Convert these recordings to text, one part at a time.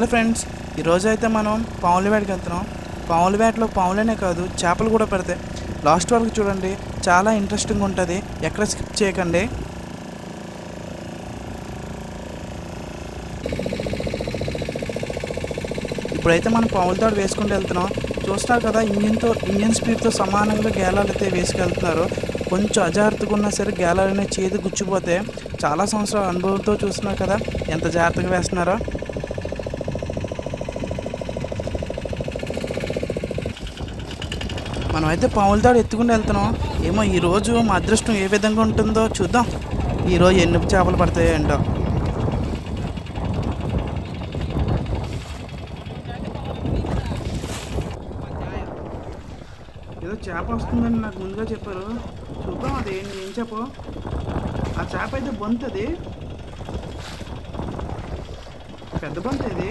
Hello friends ఈరోజు అయితే మనం పాముల వేటకి వెళ్తున్నాం. పాముల వేటలో పాములనే కాదు చేపలు కూడా పెడతాయి. లాస్ట్ వరకు చూడండి చాలా ఇంట్రెస్టింగ్ ఉంటుంది. ఎక్కడ స్కిప్ చేయకండి. ఇప్పుడైతే మనం పాముల వేసుకుంటూ వెళ్తున్నాం. చూస్తున్నారు కదా ఇంజిన్తో ఇంజిన్ స్పీడ్తో సమానంగా గేలాలు అయితే వేసుకెళ్తున్నారు. కొంచెం అజాగ్రత్తగా ఉన్నా సరే గేలాలు అనేవి చేతి గుచ్చిపోతే చాలా సంవత్సరాల అనుభవంతో చూస్తున్నారు కదా ఎంత జాగ్రత్తగా వేస్తున్నారో. మనం అయితే పాముల తాడు ఎత్తుకుని వెళ్తున్నాం. ఏమో ఈరోజు మా అదృష్టం ఏ విధంగా ఉంటుందో చూద్దాం. ఈరోజు ఎన్ని చేపలు పడతాయో ఏంటో ఏదో చేప వస్తుందని నాకు ముందుగా చెప్పారు. చూద్దాం అది ఏంటి ఏం చేప? ఆ చేప అయితే బొంతది. పెద్ద బొంత ఇది.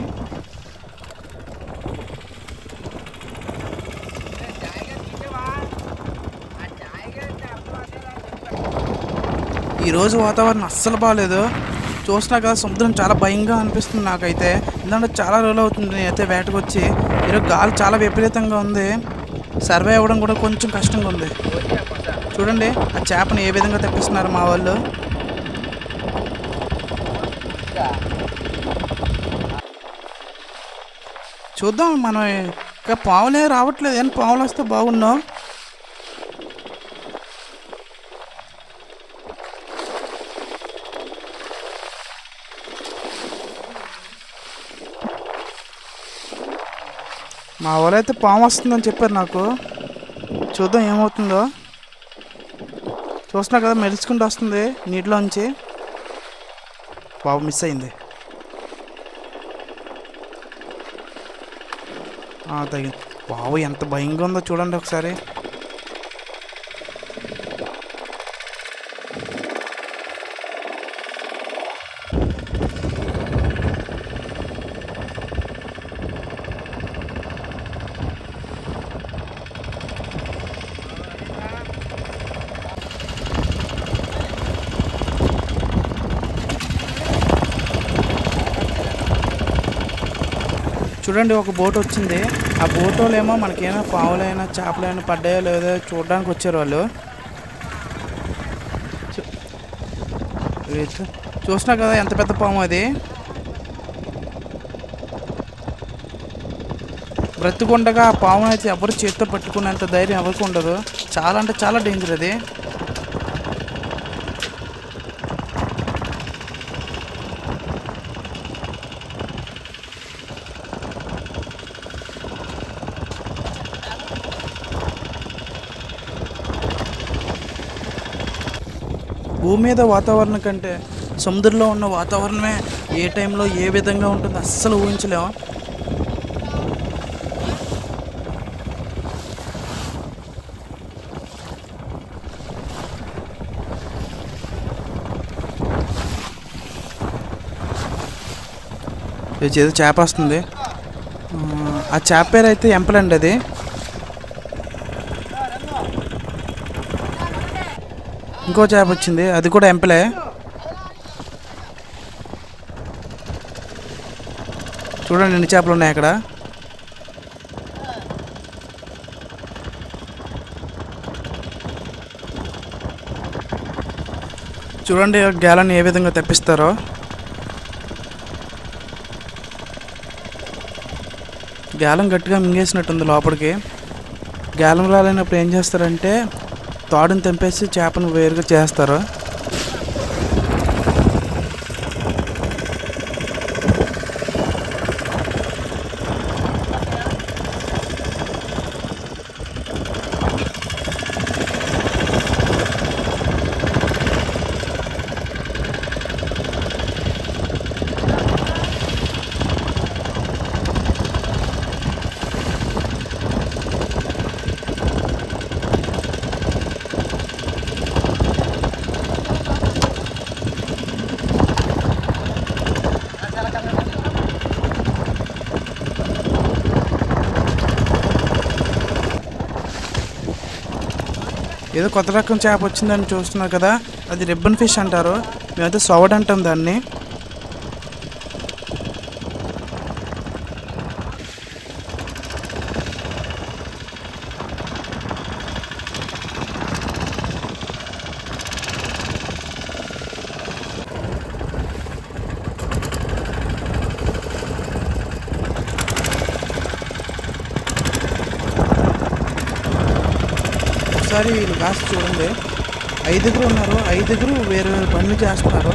ఈరోజు వాతావరణం అస్సలు బాగాలేదు చూసినా కదా సముద్రం చాలా భయంగా అనిపిస్తుంది నాకైతే. ఎందుకంటే చాలా రోజులు అవుతుంది నేనైతే వేటకు వచ్చి. ఈరోజు గాలి చాలా విపరీతంగా ఉంది. సర్వే అవ్వడం కూడా కొంచెం కష్టంగా ఉంది. చూడండి ఆ చేపను ఏ విధంగా తెప్పిస్తున్నారు మా వాళ్ళు. చూద్దాం మనం ఇంకా పావులే రావట్లేదు. ఏం పావులు వస్తే బాగున్నాం? మా వాళ్ళైతే పాము వస్తుందని చెప్పారు నాకు. చూద్దాం ఏమవుతుందో. చూస్తున్నా కదా మెరుచుకుంటూ వస్తుంది నీటిలోంచి. బాబు మిస్ అయింది. తగింది బాబు ఎంత భయంగా ఉందో చూడండి ఒకసారి. చూడండి ఒక బోట్ వచ్చింది. ఆ బోట్ వాళ్ళేమో ఏమో మనకేమైనా పావులైనా చేపలైనా పడ్డాయో లేదో చూడడానికి వచ్చారు వాళ్ళు. చూసినా కదా ఎంత పెద్ద పాము అది. బ్రతుకుండగా ఆ పాము అయితే ఎవరు చేత్తో పట్టుకునేంత ధైర్యం ఎవరికి ఉండదు. చాలా అంటే చాలా డేంజర్ అది. భూమి మీద వాతావరణం కంటే సముద్రంలో ఉన్న వాతావరణమే ఏ టైంలో ఏ విధంగా ఉంటుందో అస్సలు ఊహించలేము. ఇది ఏదో చేప వస్తుంది ఆ, ఆ చేప పేరు అయితే ఎంపలండి అది. ఇంకో చేప వచ్చింది. అది కూడా ఎంపలే. చూడండి ఎన్ని చేపలు ఉన్నాయి అక్కడ. చూడండి గ్యాలని ఏ విధంగా తెప్పిస్తారో. గ్యాలం గట్టిగా మింగేసినట్టుంది లోపలికి. గ్యాలం రాలేనప్పుడు ఏం చేస్తారంటే తాడుని తెంపేసి చేపను వేరుగా చేస్తారు? ఏదో కొత్త రకం చేప వచ్చిందని చూస్తున్నారు కదా అది రిబ్బన్ ఫిష్ అంటారు. మేమైతే సోవడ్ అంటాం దాన్ని. ఒకసారి వీళ్ళు కాస్త చూడండి. ఐదుగురు ఉన్నారు. ఐదుగురు వేరు వేరు పనులు చేస్తున్నారు.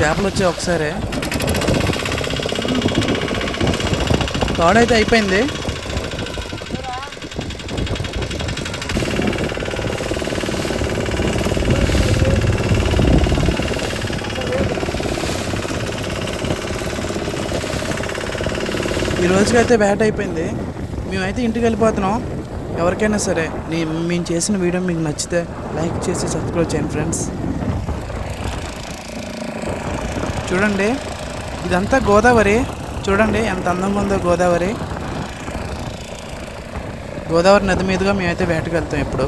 చేపలు వచ్చాయి ఒకసారి. తాడైతే అయిపోయింది. ఈ రోజుకైతే బ్యాట్ అయిపోయింది. మేమైతే ఇంటికి వెళ్ళిపోతున్నాం. ఎవరికైనా సరే నేను మేము చేసిన వీడియో మీకు నచ్చితే లైక్ చేసి సబ్స్క్రైబ్ చేయండి ఫ్రెండ్స్. చూడండి. ఇదంతా గోదావరి. చూడండి ఎంత అందంగా ఉందో గోదావరి. గోదావరి నది మీదుగా మేమైతే వేటకెళ్తాం ఇప్పుడు.